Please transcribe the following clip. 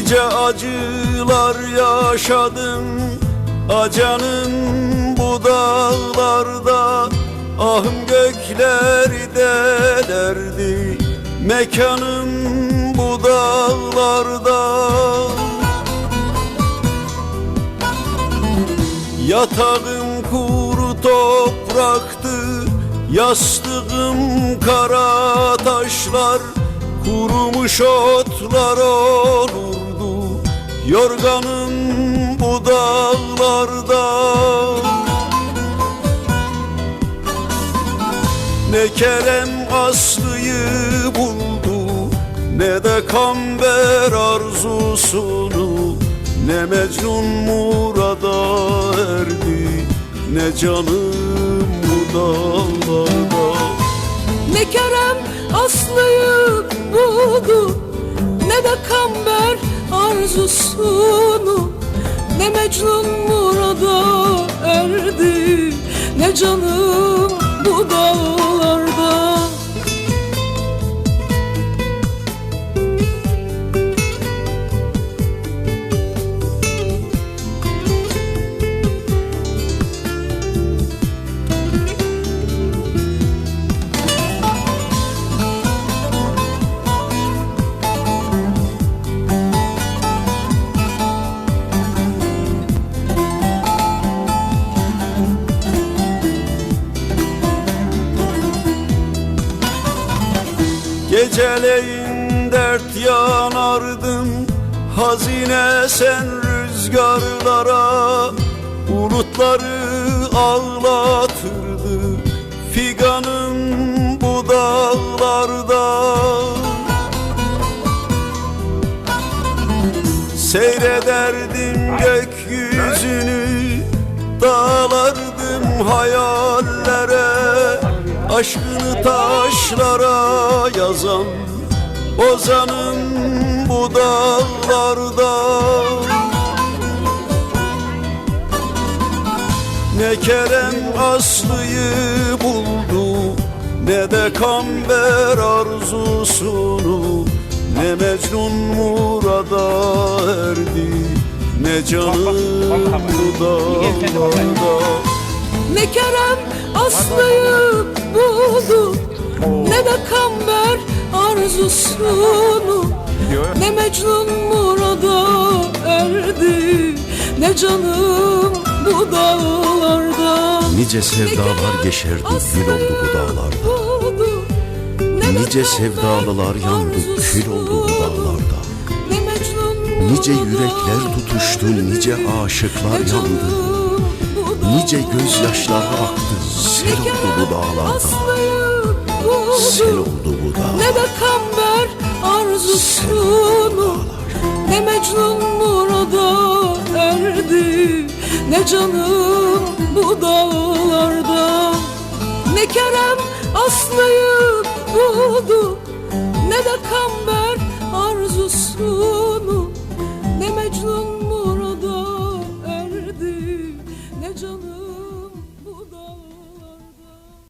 Nice acılar yaşadım Acanın bu dağlarda. Ahım gökleri delerdi Mekanım bu dağlarda. Yatağım kuru topraktı Yastığım kara taşlar. Kurumuş otlar olurdu Yorganım bu dağlarda. Ne Kerem Aslı'yı buldu Ne de Kamber arzusunu Ne Mecnun Murad'a erdi Ne canım bu dağlarda. Ne Kerem Aslı'yı buldu Ne de Kamber arzusunu Ne Mecnun Murad'a erdi Ne canım bu dağlarda Geceleyin dert yanardım Hazine sen rüzgarlara. Bulutları ağlatırdı Figanım bu dağlarda. Seyrederdim gökyüzünü Dağlardım hayallere Aşkını taşlara yazan Ozanım bu dağlarda Ne Kerem Aslı'yı buldu Ne de Kamber arzusunu Ne Mecnun Murad'a erdi Ne canım bu dağlarda Ne Kerem Aslı'yı arzusunu Ne Mecnun Murad'a erdi Ne canım bu dağlarda. Nice sevdalar yeşerdi gül oldu bu dağlarda. Nice sevdalılar yandı kül oldu bu dağlarda. Nice yürekler tutuştu nice aşıklar yandı. Nice gözyaşları aktı sel oldu bu dağlarda Sel oldu bu Ne dağlar de kamber arzusunu Ne Mecnun Murad'a erdi Ne canım bu dağlarda. Ne Kerem Aslı'yı buldu Ne de kamber arzusu